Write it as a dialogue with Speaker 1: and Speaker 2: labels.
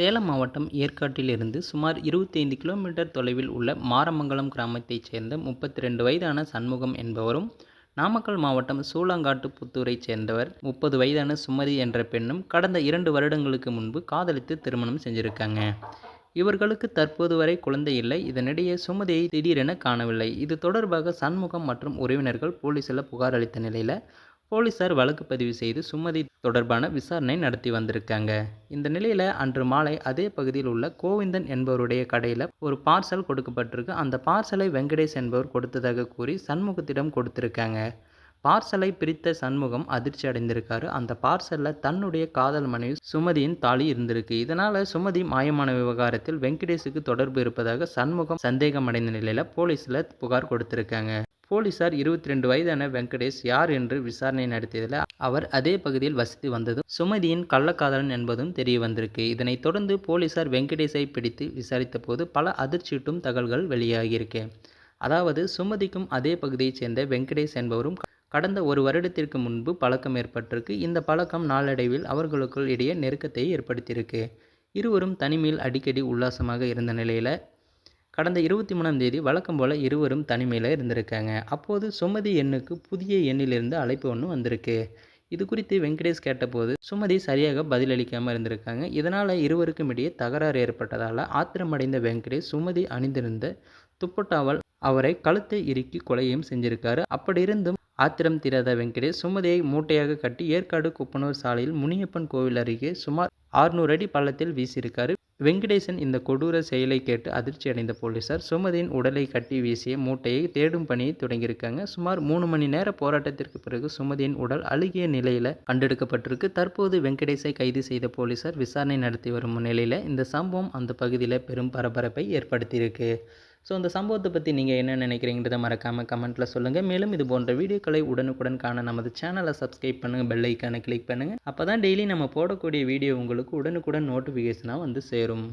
Speaker 1: சேலம் மாவட்டம் ஏற்காட்டிலிருந்து சுமார் இருபத்தைந்து கிலோமீட்டர் தொலைவில் உள்ள மாரமங்கலம் கிராமத்தைச் சேர்ந்த முப்பத்தி ரெண்டு வயதான சண்முகம் என்பவரும் நாமக்கல் மாவட்டம் சூளங்காட்டு புத்தூரைச் சேர்ந்தவர். முப்பது வயதான சுமதி என்ற பெண்ணும் கடந்த இரண்டு வருடங்களுக்கு முன்பு காதலித்து திருமணம் செஞ்சுருக்காங்க. இவர்களுக்கு தற்போது வரை குழந்தை இல்லை. இதனிடையே சுமதியை திடீரென காணவில்லை. இது தொடர்பாக சண்முகம் மற்றும் உறவினர்கள் போலீஸில் புகார் அளித்த நிலையில் போலீசார் வழக்கு பதிவு செய்து சுமதி தொடர்பான விசாரணை நடத்தி வந்திருக்காங்க. இந்த நிலையில் அன்று மாலை அதே பகுதியில் உள்ள கோவிந்தன் என்பவருடைய கடையில் ஒரு பார்சல் கொடுக்கப்பட்டிருக்கு. அந்த பார்சலை வெங்கடேஷ் என்பவர் கொடுத்ததாக கூறி சண்முகத்திடம் கொடுத்துருக்காங்க. பார்சலை பிரித்த சண்முகம் அதிர்ச்சி அடைந்திருக்காரு. அந்த பார்சலில் தன்னுடைய காதல் மனைவி சுமதியின் தாலி இருந்திருக்கு. இதனால் சுமதி மாயமான விவகாரத்தில் வெங்கடேஷுக்கு தொடர்பு இருப்பதாக சண்முகம் சந்தேகம் அடைந்த நிலையில் போலீஸில் புகார் கொடுத்துருக்காங்க. போலீசார் இருபத்தி ரெண்டு வயதான வெங்கடேஷ் யார் என்று விசாரணை நடத்தியதில் அவர் அதே பகுதியில் வசித்து வந்ததும் சுமதியின் கள்ளக்காதலன் என்பதும் தெரிய வந்திருக்கு. இதனைத் தொடர்ந்து போலீசார் வெங்கடேஷை பிடித்து விசாரித்த போது பல அதிர்ச்சியூட்டும் தகவல்கள் வெளியாகியிருக்கு. அதாவது சுமதிக்கும் அதே பகுதியைச் சேர்ந்த வெங்கடேஷ் என்பவரும் கடந்த ஒரு வருடத்திற்கு முன்பு பழக்கம் ஏற்பட்டிருக்கு. இந்த பழக்கம் நாளடைவில் அவர்களுக்குள் இடையே நெருக்கத்தை ஏற்படுத்தியிருக்கு. இருவரும் தனிமையில் அடிக்கடி உல்லாசமாக இருந்த நிலையில் கடந்த இருபத்தி மூணாம் தேதி வழக்கம் போல் இருவரும் தனிமையில் இருந்திருக்காங்க. அப்போது சுமதி எண்ணுக்கு புதிய எண்ணிலிருந்து அழைப்பு ஒன்று வந்திருக்கு. இது குறித்து வெங்கடேஷ் கேட்டபோது சுமதி சரியாக பதிலளிக்காமல் இருந்திருக்காங்க. இதனால் இருவருக்கும் இடையே தகராறு ஏற்பட்டதால் ஆத்திரமடைந்த வெங்கடேஷ் சுமதி அணிந்திருந்த துப்பட்டாவால் அவரை கழுத்தை இறுக்கி கொலையும் செஞ்சிருக்காரு. அப்படி இருந்தும் ஆத்திரம் தீராத வெங்கடேஷ் சுமதியை மூட்டையாக கட்டி ஏற்காடு குப்பனூர் சாலையில் முனியப்பன் கோவில் அருகே சுமார் ஆறுநூறு அடி பள்ளத்தில் வீசியிருக்காரு. வெங்கடேசன் இந்த கொடூர செயலை கேட்டு அதிர்ச்சி அடைந்த போலீசார் சுமதியின் உடலை கட்டி வீசிய மூட்டையை தேடும் பணியை தொடங்கியிருக்காங்க. சுமார் மூணு மணி நேர போராட்டத்திற்கு பிறகு சுமதியின் உடல் அழுகிய நிலையில் கண்டெடுக்கப்பட்டிருக்கு. தற்போது வெங்கடேஷை கைது செய்த போலீசார் விசாரணை நடத்தி வரும் நிலையில் இந்த சம்பவம் அந்த பகுதியில் பெரும் பரபரப்பை ஏற்படுத்தியிருக்கு. ஸோ இந்த சம்பவத்தை பற்றி நீங்கள் என்ன நினைக்கிறீங்கிறத மறக்காமல் கமெண்ட்டில் சொல்லுங்கள் மேலும் இது போன்ற வீடியோக்களை உடனுக்குடன் காண நமது சேனலை சப்ஸ்கிரைப் பண்ணுங்கள் பெல் ஐக்கானை கிளிக் பண்ணுங்கள் அப்போ தான் டெய்லி நம்ம போடக்கூடிய வீடியோ உங்களுக்கு உடனுக்குடன் நோட்டிஃபிகேஷனாக வந்து சேரும்.